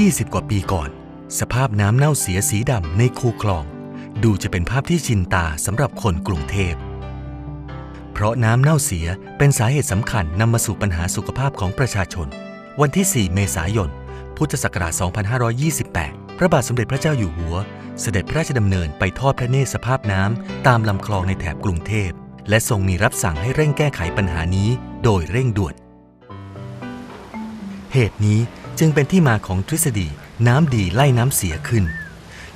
20 กว่าปีก่อน สภาพน้ำเน่าเสียสีดำในคูคลอง ดูจะเป็นภาพที่ชินตาสำหรับคนกรุงเทพ เพราะน้ำเน่าเสียเป็นสาเหตุสำคัญนำมาสู่ปัญหาสุขภาพของประชาชน วันที่ 4 เมษายน พุทธศักราช 2528 พระบาทสมเด็จพระเจ้าอยู่หัว เสด็จพระราชดำเนินไปทอดพระเนตรสภาพน้ำตามลำคลองในแถบกรุงเทพ และทรงมีรับสั่งให้เร่งแก้ไขปัญหานี้ โดยเร่งด่วน เหตุนี้ จึงเป็นที่มาของทฤษฎีน้ำดีไล่น้ำเสียขึ้น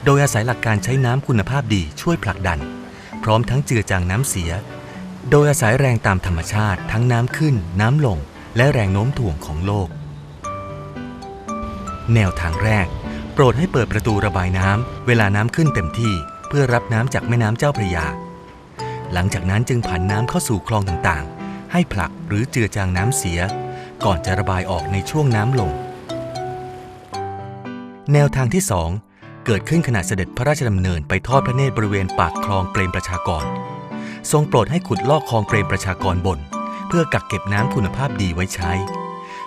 โดยอาศัยหลักการใช้น้ำคุณภาพดีช่วยผลักดัน พร้อมทั้งเจือจางน้ำเสีย โดยอาศัยแรงตามธรรมชาติทั้งน้ำขึ้น น้ำลง และแรงโน้มถ่วงของโลก แนวทางแรก โปรดให้เปิดประตูระบายน้ำเวลาน้ำขึ้นเต็มที่เพื่อรับน้ำจากแม่น้ำเจ้าพระยา หลังจากนั้นจึงผันน้ำเข้าสู่คลองต่างๆ ให้ผลักหรือเจือจางน้ำเสีย ก่อนจะระบายออกในช่วงน้ำลง แนวทางที่ 2 เกิดขึ้นขณะเสด็จพระราชดำเนินไปทอดพระเนตรบริเวณปากคลองเปรมประชากร ทรงโปรดให้ขุดลอกคลองเปรมประชากรบน เพื่อกักเก็บน้ำคุณภาพดีไว้ใช้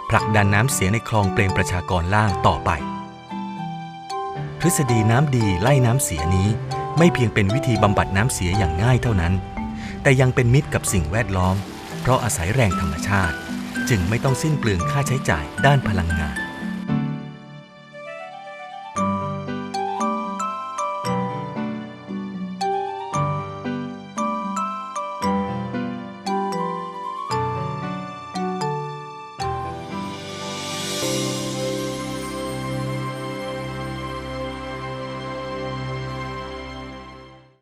ผลักดันน้ำเสียในคลองเปรมประชากรล่างต่อไป ทฤษฎีน้ำดีไล่น้ำเสียนี้ไม่เพียงเป็นวิธีบำบัดน้ำเสียอย่างง่ายเท่านั้น แต่ยังเป็นมิตรกับสิ่งแวดล้อม เพราะอาศัยแรงธรรมชาติ จึงไม่ต้องสิ้นเปลืองค่าใช้จ่ายด้านพลังงาน